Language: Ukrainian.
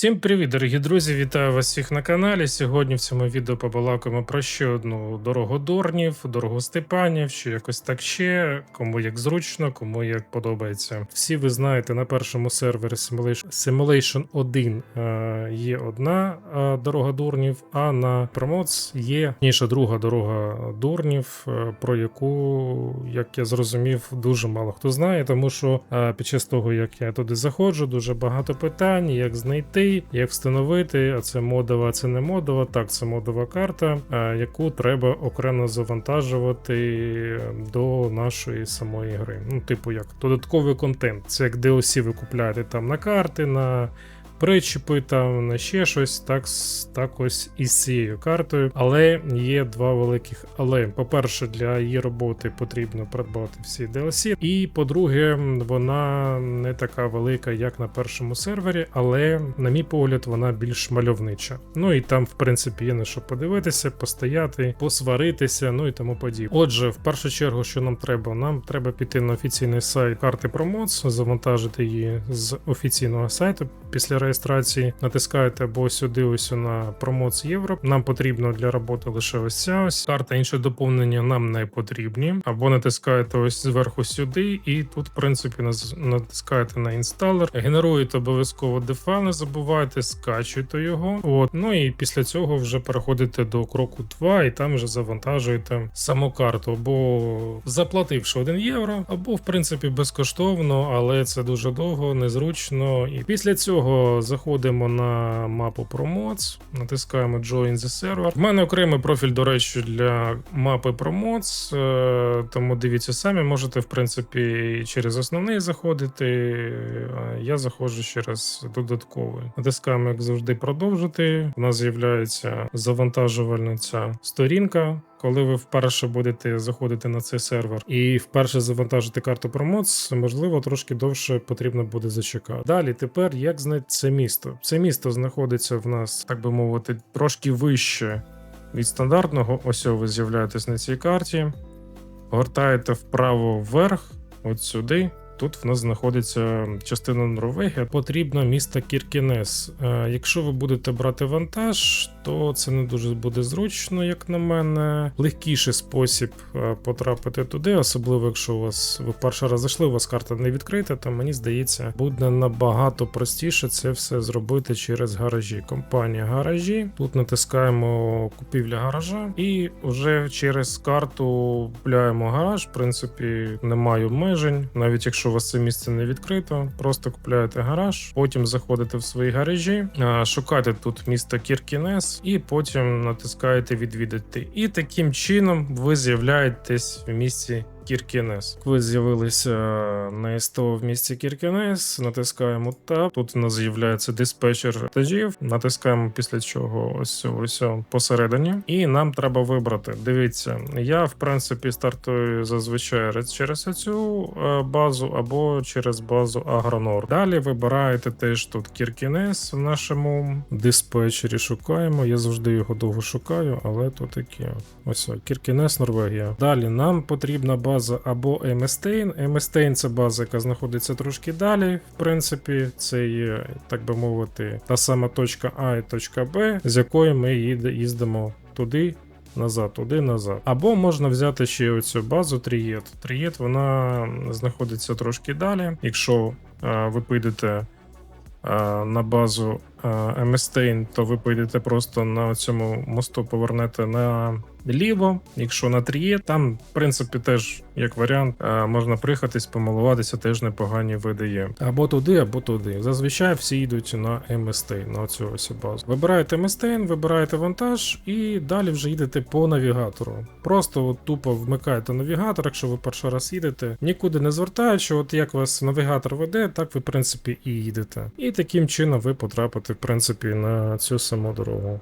Всім привіт, дорогі друзі! Вітаю вас всіх на каналі. Сьогодні в цьому відео побалакаємо про ще одну дорогу Дорнів, дорогу Степанів, що якось так ще, кому як зручно, кому як подобається. Всі ви знаєте, на першому сервері Simulation, Simulation 1 е, є одна е, дорога Дурнів, а на Promods є ніша друга дорога Дурнів, е, про яку, як я зрозумів, дуже мало хто знає, тому що під час того, як я туди заходжу, дуже багато питань, як знайти, як встановити, а це модова, а це не модова. Так, це модова карта, яку треба окремо завантажувати до нашої самої гри. Ну, типу, як додатковий контент. Це як DLC ви купляєте там на карти, на причіпи, там на ще щось, так, так ось із цією картою. Але є два великих але. По-перше, для її роботи потрібно придбати всі DLC. І по-друге, вона не така велика, як на першому сервері, але, на мій погляд, вона більш мальовнича. Ну і там, в принципі, є на що подивитися, постояти, посваритися, ну і тому подібне. Отже, в першу чергу, що нам треба? Нам треба піти на офіційний сайт карти Промоц, завантажити її з офіційного сайту після реєстрації. Натискаєте або сюди, ось на Промоц Євро. Нам потрібно для роботи лише ось ця ось карта. Інші доповнення нам не потрібні. Або натискаєте ось зверху сюди, і тут, в принципі, натискаєте на інсталер, генеруєте обов'язково дефайл, не забувайте, скачуєте його. От ну і після цього вже переходите до кроку 2 і там вже завантажуєте саму карту, або заплативши 1 євро, або в принципі безкоштовно, але це дуже довго, незручно. І після цього заходимо на мапу Promods, натискаємо Join the Server. В мене окремий профіль, до речі, для мапи Promods, е, тому дивіться самі, можете в принципі через основний заходити. Я заходжу через додатковий. Натискаємо, як завжди, продовжити. У нас з'являється завантажувальна ця сторінка. Коли ви вперше будете заходити на цей сервер і вперше завантажити карту Promods, можливо, трошки довше потрібно буде зачекати. Далі, тепер як знайти це місто? Це місто знаходиться в нас, так би мовити, трошки вище від стандартного. Ось ви з'являєтесь на цій карті, гортаєте вправо вверх, от сюди. Тут в нас знаходиться частина Норвегії. Потрібно місто Кіркінес. Е, Якщо ви будете брати вантаж, то це не дуже буде зручно, як на мене. Легкіший спосіб е, потрапити туди, особливо якщо у вас ви перший раз зайшли, у вас карта не відкрита, то мені здається, буде набагато простіше це все зробити через гаражі. Компанія гаражі. Тут натискаємо купівля гаража, і вже через карту купляємо гараж. В принципі, немає обмежень, навіть якщо у вас це місце не відкрито, просто купляєте гараж, потім заходите в свої гаражі, шукаєте тут місто Кіркінес, і потім натискаєте відвідати. І таким чином ви з'являєтесь в місті. Кіркінес. Ви з'явилися на СТО в місті Кіркінес, натискаємо Tab. Тут у нас з'являється диспетчер вантажів. Натискаємо після чого ось ось посередині. І нам треба вибрати. Дивіться, я в принципі стартую зазвичай через цю е, базу або через базу Агронор. Далі вибираєте теж тут Кіркінес в нашому диспетчері. Шукаємо. Я завжди його довго шукаю, але то таке. Ось Кіркінес, Норвегія. Далі нам потрібна база або Еместейн. Еместейн це база, яка знаходиться трошки далі. В принципі, це є, так би мовити, та сама точка А і точка Б, з якої ми їздимо туди. Назад, туди, назад. Або можна взяти ще оцю базу Трієт. Трієт вона знаходиться трошки далі. Якщо е, ви підете е, на базу Еместейн, то ви підете просто на цьому мосту, повернете на ліво. Якщо на Тріє, там, в принципі, теж як варіант, е, можна приїхатись, помилуватися, теж непогані види є. Або туди, або туди. Зазвичай всі йдуть на Еместейн, на цю ось базу. Вибираєте Еместейн, вибираєте вантаж і далі вже їдете по навігатору. Просто от тупо вмикаєте навігатор, якщо ви перший раз їдете, нікуди не звертаючи, от як вас навігатор веде, так ви, в принципі, і їдете. І таким чином ви потрапите, в принципі, на цю саму дорогу.